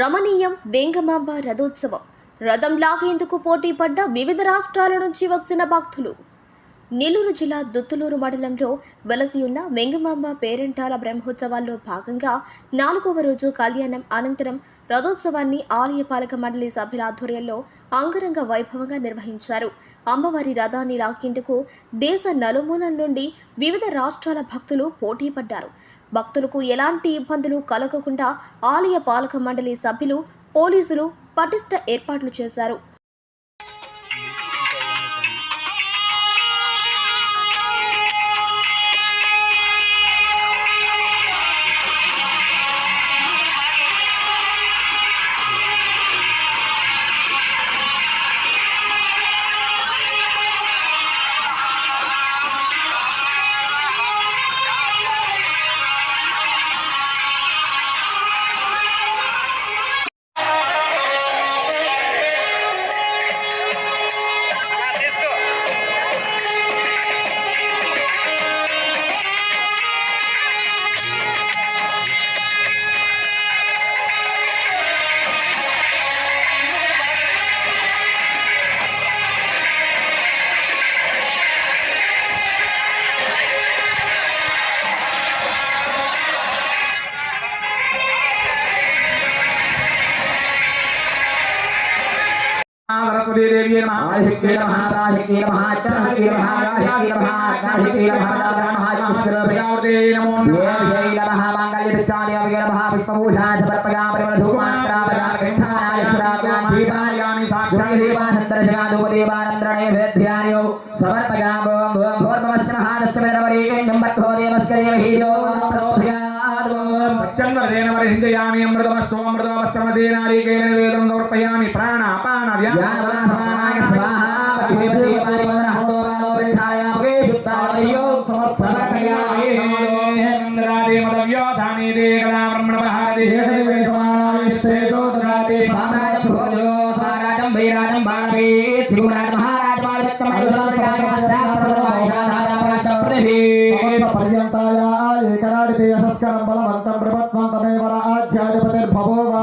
రమణీయం వేంగమాంబ రథోత్సవం. రథం లాగేందుకు పోటీ పడ్డ వివిధ రాష్ట్రాల నుంచి వచ్చిన భక్తులు. నెల్లూరు జిల్లా దుత్తులూరు మండలంలో వెలసి ఉన్న వెంగమాంబ పేరెంటాల బ్రహ్మోత్సవాల్లో భాగంగా నాలుగవ రోజు కళ్యాణం అనంతరం రథోత్సవాన్ని ఆలయ పాలక మండలి సభ్యుల ఆధ్వర్యంలో అంగరంగ వైభవంగా నిర్వహించారు. అమ్మవారి రథాన్ని లాక్కేందుకు దేశ నలుమూలల నుండి వివిధ రాష్ట్రాల భక్తులు పోటీ పడ్డారు. భక్తులకు ఎలాంటి ఇబ్బందులు కలగకుండా ఆలయ పాలక మండలి సభ్యులు పోలీసులు పటిష్ట ఏర్పాట్లు చేశారు. सुदे देवी नमः आहिके नमः राहिके नमः चरहिके नमः राहिके नमः काहिके नमः नमः कृष्ण भयावर देवी नमो नमः जय नमः मंगल विष्टानि अवगे नमः पुष्पपूजा समर्पया परिमल धूमान प्रापदा गंधानाय श्रावया दीपायामि साक्षात् देवानंदर जगादोपदेवानंदरणे भेद्यायो समर्पया भोम भोम भोम नमः नमः दस्तमेरवरे नमः देवस्करे महीयो पच्चन्वरेण वरिहिन्दयामि अमृतमस्तु अमृतमस्तमसे नारिकेण वेदं समर्पयामि प्राण अपान व्यान ज्ञानवासनाय स्वाहा पतिदेवदेवानि वन्दनहस्तो बालो विद्धायामि शुद्धायो समर्पयामि ददाति ఏకనాడితే యశస్కరం బలమంతం ప్రభుత్వం తమేవర ఆధ్యాధిపతిర్భవో వా